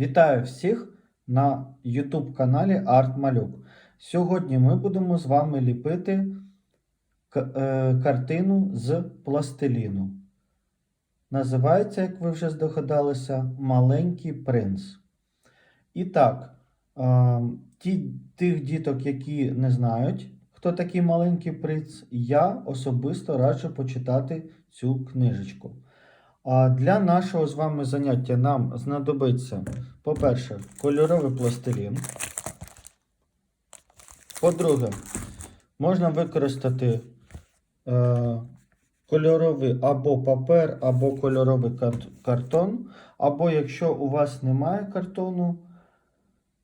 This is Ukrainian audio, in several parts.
Вітаю всіх на YouTube каналі Арт Малюк. Сьогодні ми будемо з вами ліпити е, картину з пластиліну. Називається, як ви вже здогадалися, Маленький принц. І так, е, ті, тих діток, які не знають, хто такий маленький принц, я особисто раджу почитати цю книжечку. А для нашого з вами заняття нам знадобиться, по-перше, кольоровий пластилін. По-друге, можна використати е, кольоровий або папер, або кольоровий картон. Або якщо у вас немає картону,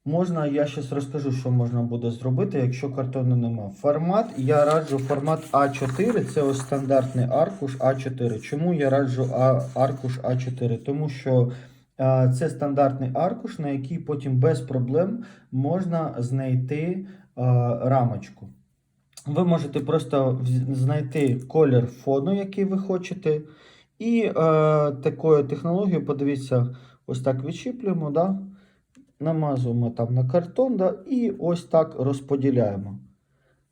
можна, я зараз розкажу, що можна буде зробити, якщо картону немає. Формат, я раджу формат А4, це ось стандартний аркуш А4. Чому я раджу аркуш А4? Тому що а, це стандартний аркуш, на який потім без проблем можна знайти а, рамочку. Ви можете просто знайти колір фону, який ви хочете. І е, такою технологією, подивіться, ось так відчіплюємо, да? Намазуємо там на картон да? і ось так розподіляємо.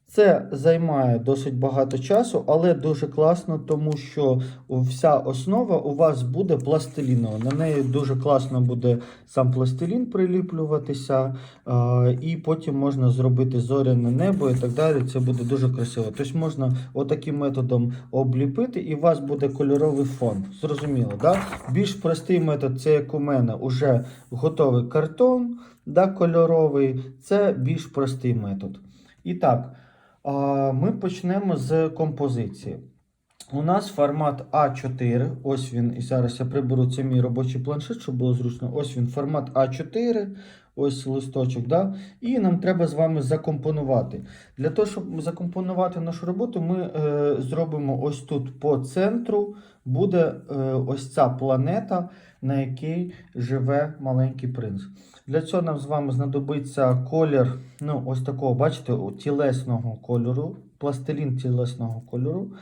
Це займає досить багато часу, але дуже класно, тому що вся основа у вас буде пластилінова. На неї дуже класно буде сам пластилін приліплюватися, і потім можна зробити зоряне небо і так далі. Це буде дуже красиво. Тобто можна отаким методом обліпити, і у вас буде кольоровий фон. Зрозуміло, да? Більш простий метод це як у мене уже готовий картон, да, кольоровий. Це більш простий метод. І так. Ми почнемо з композиції. У нас формат А4. Ось він. І зараз я приберу це мій робочий планшет, щоб було зручно. Ось він, формат А4. Ось листочок. Да? І нам треба з вами закомпонувати. Для того, щоб закомпонувати нашу роботу, ми е, зробимо ось тут по центру буде е, ось ця планета, на якій живе маленький принц. Для цього нам з вами знадобиться колір, ну, ось такого, бачите, тілесного кольору, пластилін тілесного кольору,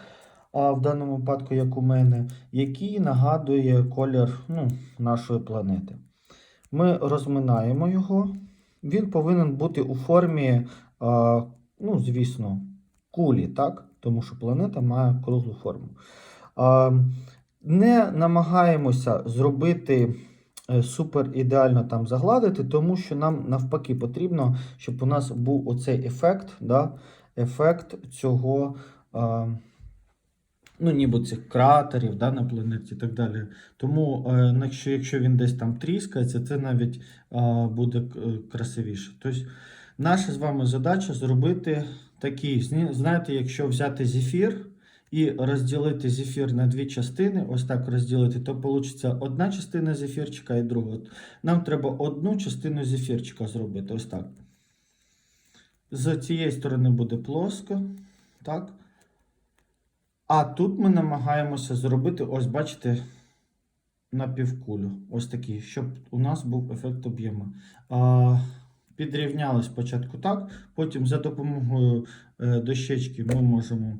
а в даному випадку, як у мене, який нагадує колір ну, нашої планети. Ми розминаємо його. Він повинен бути у формі, а, ну, звісно, кулі, так? тому що планета має круглу форму. А, не намагаємося зробити супер ідеально там загладити, тому що нам навпаки потрібно, щоб у нас був оцей ефект, да, ефект цього, ну, ніби цих кратерів да, на планеті і так далі. Тому, е, якщо, якщо він десь там тріскається, це навіть буде е, красивіше. Тобто, наша з вами задача зробити такий, знаєте, якщо взяти зефір і розділити зефір на дві частини, ось так розділити, то вийде одна частина зефірчика і друга. Нам треба одну частину зефірчика зробити, ось так. З цієї сторони буде плоско, так. А тут ми намагаємося зробити, ось бачите, напівкулю. Ось такий, щоб у нас був ефект об'єму. Підрівняли спочатку так, потім за допомогою е, дощечки ми можемо.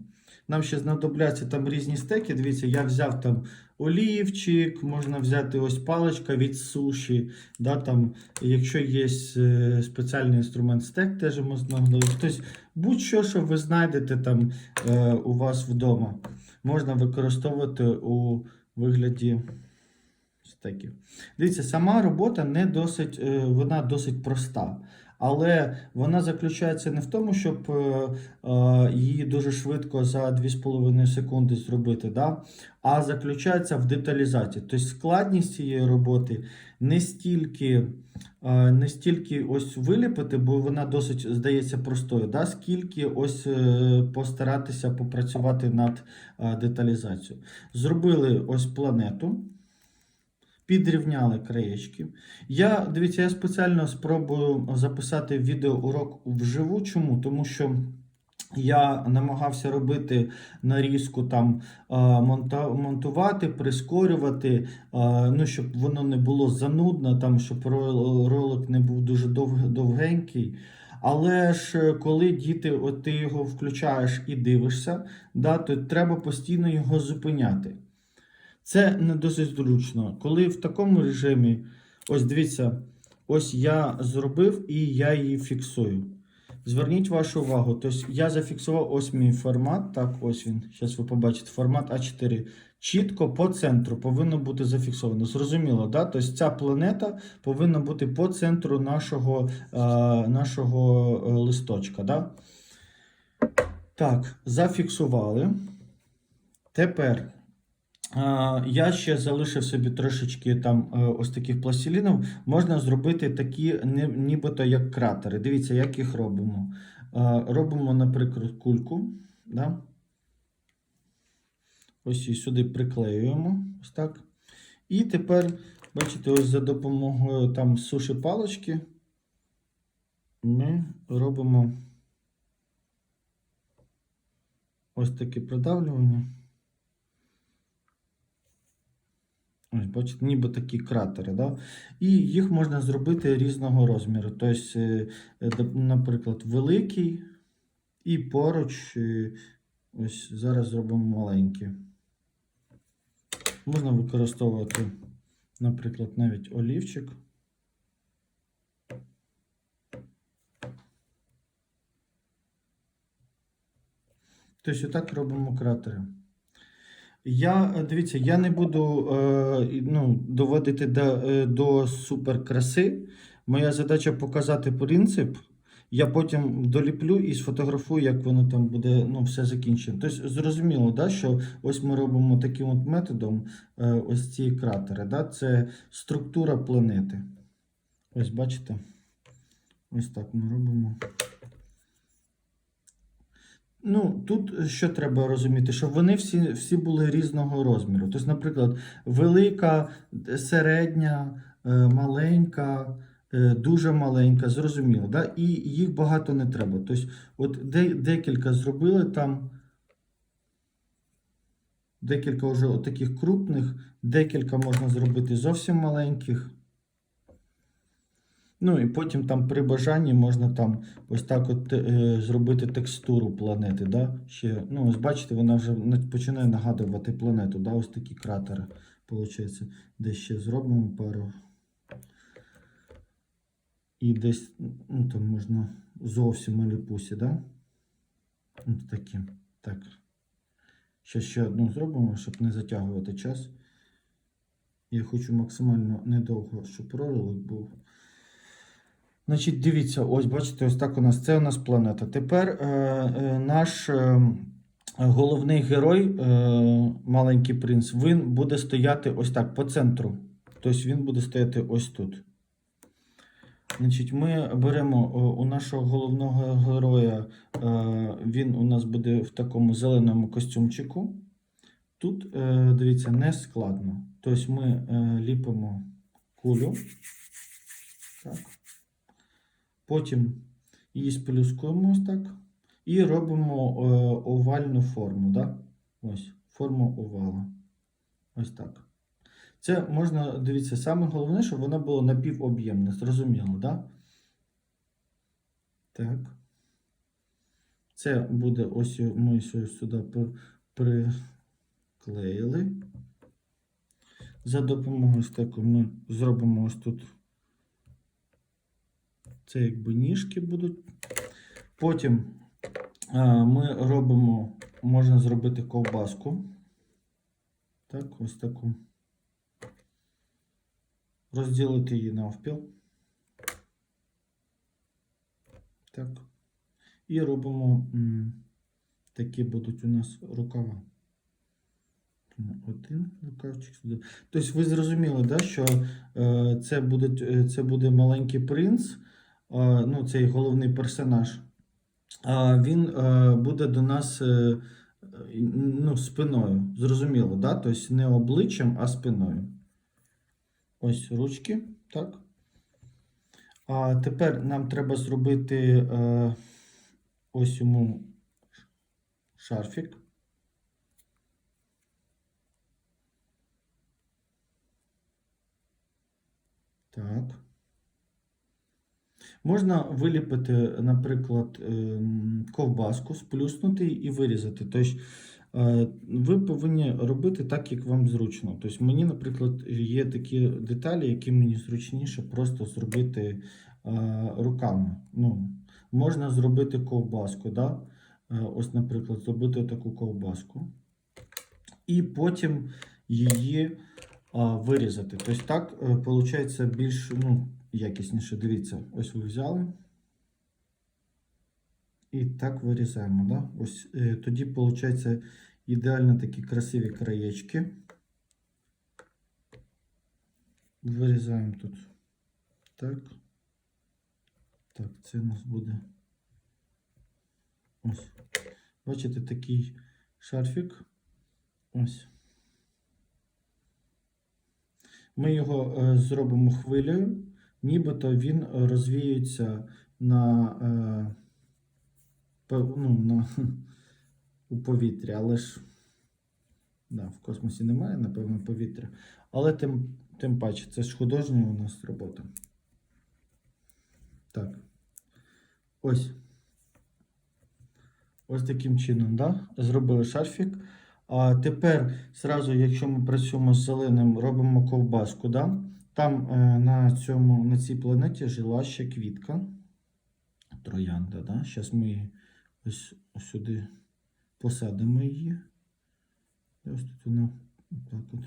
Нам ще знадобляться там різні стеки. Дивіться, я взяв там олівчик, можна взяти ось паличка від суші. Да, там, якщо є е, спеціальний інструмент стек, теж можна. Тобто, будь-що, що ви знайдете там е, у вас вдома, можна використовувати у вигляді стеків. Дивіться, сама робота не досить, е, вона досить проста. Але вона заключається не в тому, щоб е, е, її дуже швидко за 2,5 секунди зробити, да? а заключається в деталізації. Тобто складність цієї роботи не стільки, е, не стільки ось виліпити, бо вона досить здається простою, да? скільки ось постаратися попрацювати над деталізацією. Зробили ось планету. Підрівняли краєчки. Я дивіться, я спеціально спробую записати відеоурок вживу. Чому? Тому що я намагався робити нарізку там е, монтувати, прискорювати, е, ну, щоб воно не було занудно, там, щоб ролик не був дуже довгенький. Але ж е, коли діти, от ти його включаєш і дивишся, да, то треба постійно його зупиняти. Це не досить зручно. Коли в такому режимі, ось дивіться, ось я зробив і я її фіксую. Зверніть вашу увагу, тобто я зафіксував ось мій формат. Так, ось він. Зараз ви побачите формат А4. Чітко по центру повинно бути зафіксовано. Зрозуміло, да? Тобто ця планета повинна бути по центру нашого, е, нашого е, листочка. Да? Так, зафіксували. Тепер я ще залишив собі трошечки там е, ось таких пластилінів. Можна зробити такі, нібито як кратери. Дивіться, як їх робимо. Робимо, наприклад, кульку. Да? Ось її сюди приклеюємо. Ось так. І тепер, бачите, ось за допомогою там суші палочки ми робимо ось таке придавлювання. Ось, бачите, ніби такі кратери, да? І їх можна зробити різного розміру. Тобто, е, е, наприклад, великий і поруч, е, ось зараз зробимо маленький. Можна використовувати, наприклад, навіть олівчик. Тобто, отак робимо кратери. Я, е, дивіться, я не буду е, ну, доводити до, е, до суперкраси. Моя задача показати принцип. Я потім доліплю і сфотографую, як воно там буде ну, все закінчено. Тобто, зрозуміло, да, що ось ми робимо таким от методом ось ці кратери. Да? Це структура планети. Ось бачите? Ось так ми робимо. Ну, тут що треба розуміти, що вони всі, всі були різного розміру. Тобто, наприклад, велика, середня, е, маленька, е, дуже маленька, зрозуміло, да? і їх багато не треба. Тобто, от де, декілька зробили там, декілька вже таких крупних, декілька можна зробити зовсім маленьких. Ну і потім там при бажанні можна там ось так от е, зробити текстуру планети. Да? Ще, ну, ось бачите, вона вже починає нагадувати планету. Да? Ось такі кратери. Получається, десь ще зробимо пару. І десь, ну там можна зовсім маліпусі, да? Ось такі. Так. Ще ще одну зробимо, щоб не затягувати час. Я хочу максимально недовго, щоб проролик був. Значить, дивіться, ось бачите, ось так у нас це у нас планета. Тепер е, е, наш е, головний герой, е, маленький принц, він буде стояти ось так по центру. Тобто він буде стояти ось тут. Значить, ми беремо о, у нашого головного героя, е, він у нас буде в такому зеленому костюмчику. Тут, е, дивіться, не складно. Тобто ми е, ліпимо кулю. Так. Потім її сплюскуємо ось так. І робимо е, овальну форму. Да? Ось, форму овала. Ось так. Це можна, дивіться, саме головне, щоб воно було напівоб'ємне. Зрозуміло, да? Так. Це буде ось ми сюди приклеїли. За допомогою стеку ми зробимо ось тут. Це якби ніжки будуть. Потім а, ми робимо, можна зробити ковбаску. Так, ось таку. Розділити її навпіл. Так. І робимо такі будуть у нас рукава. Один рукавчик сюди. Тобто ви зрозуміли, да, що е, це, буде, е, це буде маленький принц, е, ну, цей головний персонаж. Він е, буде до нас е, е, ну, спиною. Зрозуміло, да? Тобто не обличчям, а спиною. Ось ручки, так. А тепер нам треба зробити е, ось йому шарфік. Так. Можна виліпити, наприклад, ем, ковбаску, сплюснути і вирізати. Тобто Ви повинні робити так, як вам зручно. Тобто мені, наприклад, є такі деталі, які мені зручніше просто зробити е, руками. Ну, можна зробити ковбаску. Да? Е, Ось, наприклад, зробити таку ковбаску. І потім її вирізати. Тобто так виходить більш ну, якісніше. Дивіться, ось ви взяли. І так вирізаємо. Да? Ось е, тоді виходить ідеально такі красиві краєчки. Вирізаємо тут. Так. Так, це у нас буде. Ось. Бачите, такий шарфік. Ось. Ми його е, зробимо хвилею, нібито він е, розвіюється на, е, ну, на, у повітрі, але ж да, в космосі немає, напевно, повітря. Але тим, тим паче, це ж художня у нас робота. Так. Ось. Ось таким чином, да? зробили шарфік. А тепер, зразу, якщо ми працюємо з зеленим, робимо ковбаску, да? Там е, на, цьому, на цій планеті жила ще квітка. Троянда. Да? Зараз ми її ось сюди посадимо її. Ось тут вона так от.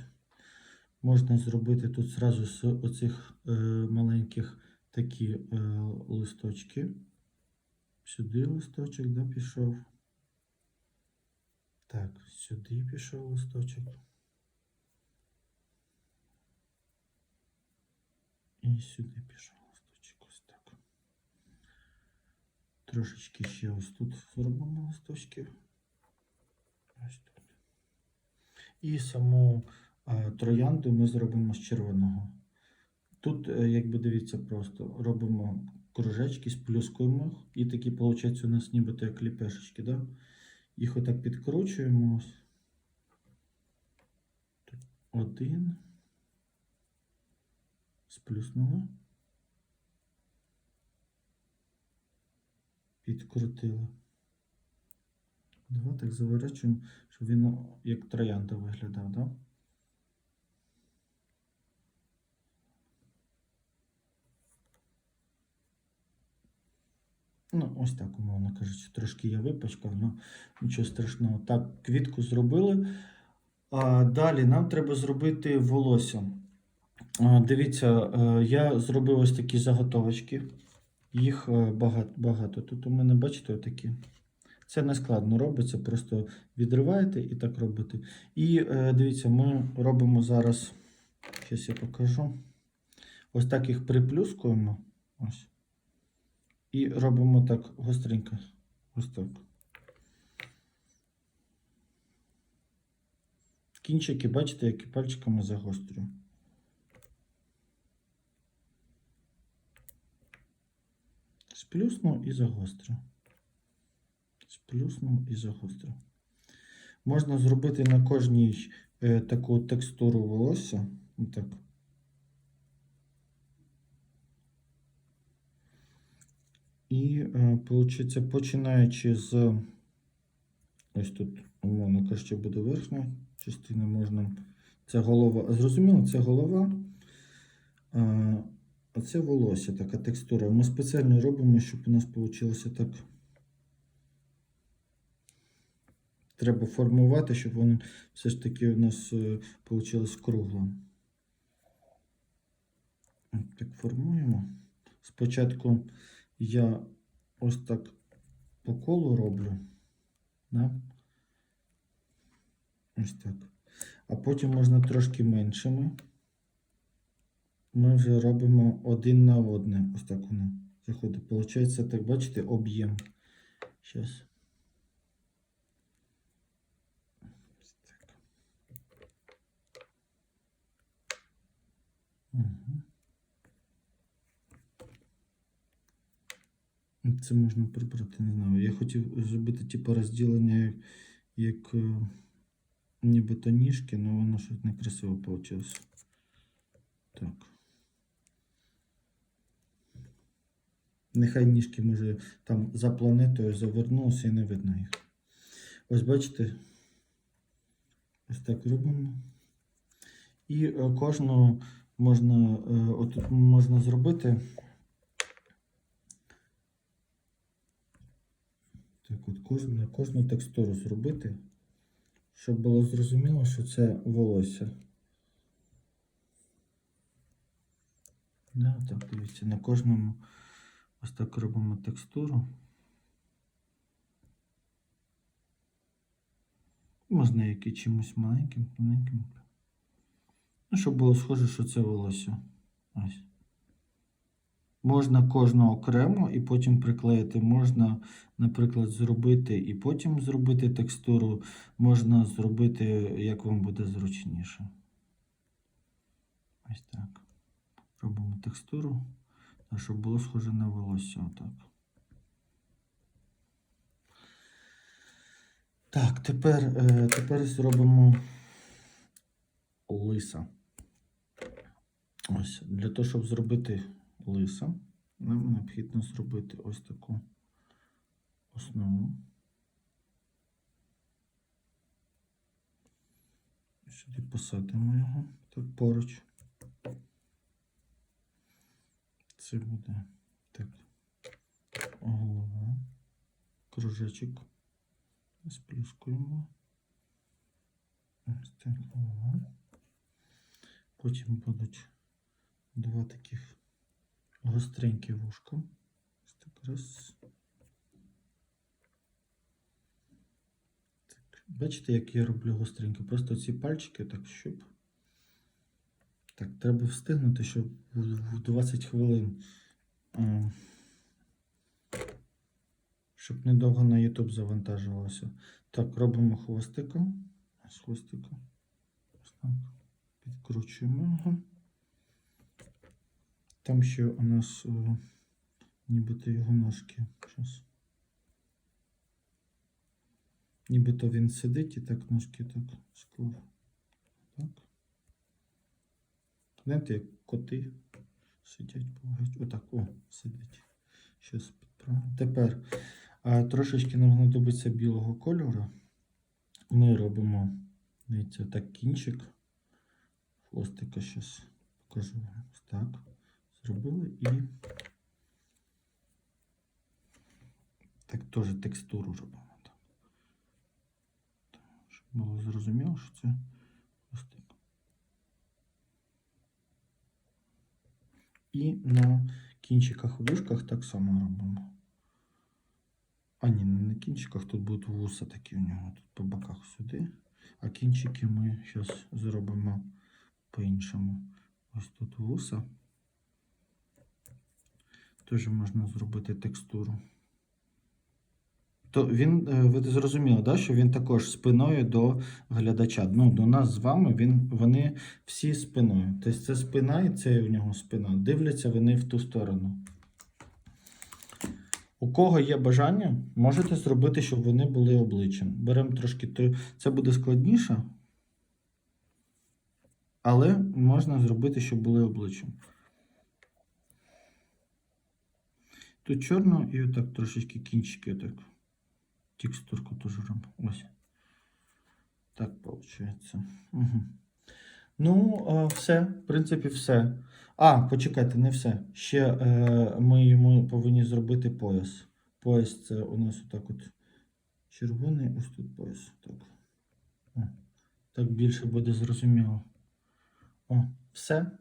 Можна зробити тут зразу з оцих е, маленьких такі е, листочки. Сюди листочок да, пішов. Так, сюди пішов листочок. І сюди пішов листочок. Ось так. Трошечки ще ось тут зробимо листочки. Ось тут. І саму е, троянду ми зробимо з червоного. Тут, е, якби дивіться, просто робимо кружечки, сплюскуємо і такі, виходить, у нас нібито як ліпешечки, да? Їх отак підкручуємо. Ось. Один. Сплюснули. Підкрутили. Два так заворачуємо, щоб він як троянда виглядав, да? Ну, ось так, умовно кажучи, трошки я випачкав, але нічого страшного. Так, квітку зробили. А, далі нам треба зробити волосся. Дивіться, е, я зробив ось такі заготовочки. Їх е, багато. багато. Тут у мене, бачите, отакі. Це не складно робиться, просто відриваєте і так робите. І е, дивіться, ми робимо зараз, зараз я покажу. Ось так їх приплюскуємо. Ось. І робимо так гостренько. Ось так. Кінчики, бачите, які пальчиками загострюю. Сплюснув і загострив. Сплюснув і загострив. Можна зробити на кожній е, таку текстуру волосся. Отак. І, виходить, починаючи з ось тут, умовно кажучи, буде верхня частина, можна. Це голова. Зрозуміло, це голова. А, а це волосся, така текстура. Ми спеціально робимо, щоб у нас вийшло так. Треба формувати, щоб воно все ж таки у нас вийшло кругло. От Так формуємо. Спочатку я ось так по колу роблю. Да? Ось так. А потім можна трошки меншими. Ми вже робимо один на одне. Ось так воно заходить. Получається, так, бачите, об'єм. Зараз. Це можна прибрати, не знаю. Я хотів зробити типу розділення як, як е, нібито ніжки, але воно щось некрасиво вийшло. Так. Нехай ніжки, може, там за планетою завернулися і не видно їх. Ось бачите, Ось так робимо. І е, кожну можна, е, отут можна зробити. Так, от кожну, кожну текстуру зробити, щоб було зрозуміло, що це волосся. Да, так, дивіться, на кожному ось так робимо текстуру. Можна які чимось маленьким, тоненьким. Ну, щоб було схоже, що це волосся. Ось. Можна кожного окремо і потім приклеїти. Можна, наприклад, зробити і потім зробити текстуру. Можна зробити, як вам буде зручніше. Ось так. Робимо текстуру, так, щоб було схоже на волосся. Отак. Так, тепер, е, тепер зробимо лиса. Ось, для того, щоб зробити лиса, нам необхідно зробити ось таку основу. Сюди посадимо його так поруч. Це буде так. Голова. Кружечок. Сплюскуємо. Ось так голова. Потім будуть два таких гостренькі вушка. Ось так раз. Так. Бачите, як я роблю гостренько? Просто ці пальчики так щуп. Так, треба встигнути, щоб в в 20 хвилин. Щоб недовго на YouTube завантажувалося. Так, робимо хвостика. Ось хвостика. Ось так. Підкручуємо його. Там ще у нас е, нібито його ножки. Щас. Нібито він сидить і так ножки так склав. Так. Знаєте, як коти сидять, бувають. Отак, о, сидить. Щас підправимо. Тепер а, трошечки нам знадобиться білого кольору. Ми робимо, дивіться, так кінчик. Хвостика щас покажу вам. Так. Зробили і так теж текстуру робимо. Так, Щоб було зрозуміло, що це І на кінчиках вушках так само робимо. А ні, не на кінчиках, тут будуть вуса такі у нього, тут по боках сюди. А кінчики ми зараз зробимо по-іншому. Ось тут вуса. Теж можна зробити текстуру. То він, е, ви зрозуміли, да, що він також спиною до глядача. Ну, до нас з вами він, вони всі спиною. Тобто це спина і це у нього спина. Дивляться вони в ту сторону. У кого є бажання, можете зробити, щоб вони були обличчям. Беремо трошки, це буде складніше, але можна зробити, щоб були обличчям. Тут чорно і отак трошечки кінчики отак. Текстурку теж робимо. Ось. Так виходить. Угу. Ну, все, в принципі, все. А, почекайте, не все. Ще е, ми йому повинні зробити пояс. Пояс це у нас отак от червоний, ось тут пояс. Так. О, так більше буде зрозуміло. О, все.